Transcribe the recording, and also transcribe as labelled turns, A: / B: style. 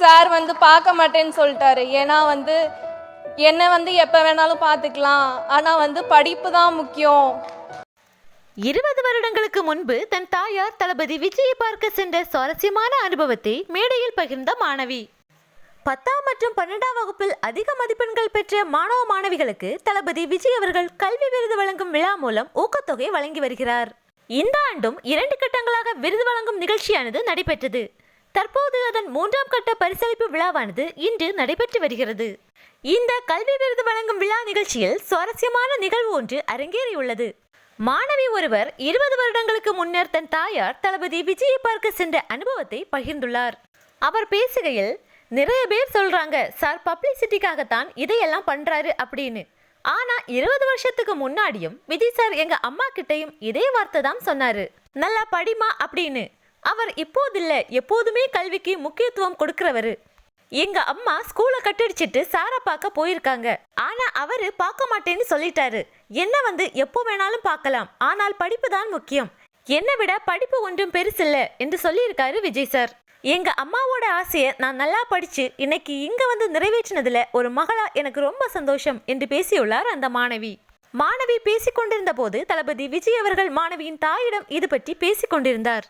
A: Sir வந்து பார்க்க மாட்டேன்னு சொல்லிட்டாரு. ஏன்னா வந்து என்னை வந்து எப்போ வேணாலும் பார்த்துக்கலாம். ஆனால் வந்து படிப்பு தான் முக்கியம்.
B: இருபது வருடங்களுக்கு முன்பு தன் தாயார் தளபதி விஜயை பார்க்க சென்ற சுவாரஸ்யமான அனுபவத்தை மேடையில் பகிர்ந்த மாணவி. பத்தாம் மற்றும் பன்னெண்டாம் வகுப்பில் அதிக மதிப்பெண்கள் பெற்ற மாணவ மாணவிகளுக்கு தளபதி விஜய் அவர்கள் கல்வி விருது வழங்கும் விழா மூலம் ஊக்கத்தொகை வழங்கி வருகிறார். இந்த ஆண்டும் இரண்டு கட்டங்களாக விருது வழங்கும் நிகழ்ச்சியானது நடைபெற்றது. தற்போது அதன் மூன்றாம் கட்ட பரிசளிப்பு விழாவானது இன்று நடைபெற்று வருகிறது. இந்த கல்வி விருது வழங்கும் விழா நிகழ்ச்சியில் சுவாரஸ்யமான நிகழ்வு ஒன்று அரங்கேறியுள்ளது. மாணவி ஒருவர் இருபது வருடங்களுக்கு முன்னர் தன் தாயார் தளபதி விஜயை பார்க்க சென்ற அனுபவத்தை பகிர்ந்துள்ளார். அவர் பேசுகையில் நிறைய பேர் சொல்றாங்க சார் பப்ளிசிட்டிக்காகத்தான் இதையெல்லாம் பண்றாரு அப்படின்னு. ஆனா இருபது வருஷத்துக்கு முன்னாடியும் விஜய் சார் எங்க அம்மா கிட்டையும் இதே வார்த்தை தான் சொன்னாரு. நல்லா படிமா அப்படின்னு. அவர் இப்போதில்ல எப்போதுமே கல்விக்கு முக்கியத்துவம் கொடுக்கிறவர். எங்க அம்மா ஸ்கூலை கட்டடிச்சிட்டு சாரை பார்க்க போயிருக்காங்க. ஆனா அவரு பார்க்க மாட்டேன்னு சொல்லிட்டாரு. என்ன வந்து எப்போ வேணாலும் பார்க்கலாம். ஆனால் படிப்பு தான் முக்கியம். என்னை விட படிப்பு ஒன்றும் பெருசில்ல என்று சொல்லியிருக்காரு விஜய் சார். எங்க அம்மாவோட ஆசையை நான் நல்லா படிச்சு இன்னைக்கு இங்க வந்து நிறைவேற்றினதுல ஒரு மகளா எனக்கு ரொம்ப சந்தோஷம் என்று பேசியுள்ளார் அந்த மாணவி. மாணவி பேசிக்கொண்டிருந்த போது தளபதி விஜய் அவர்கள் மாணவியின் தாயிடம் இது பற்றி பேசிக்கொண்டிருந்தார்.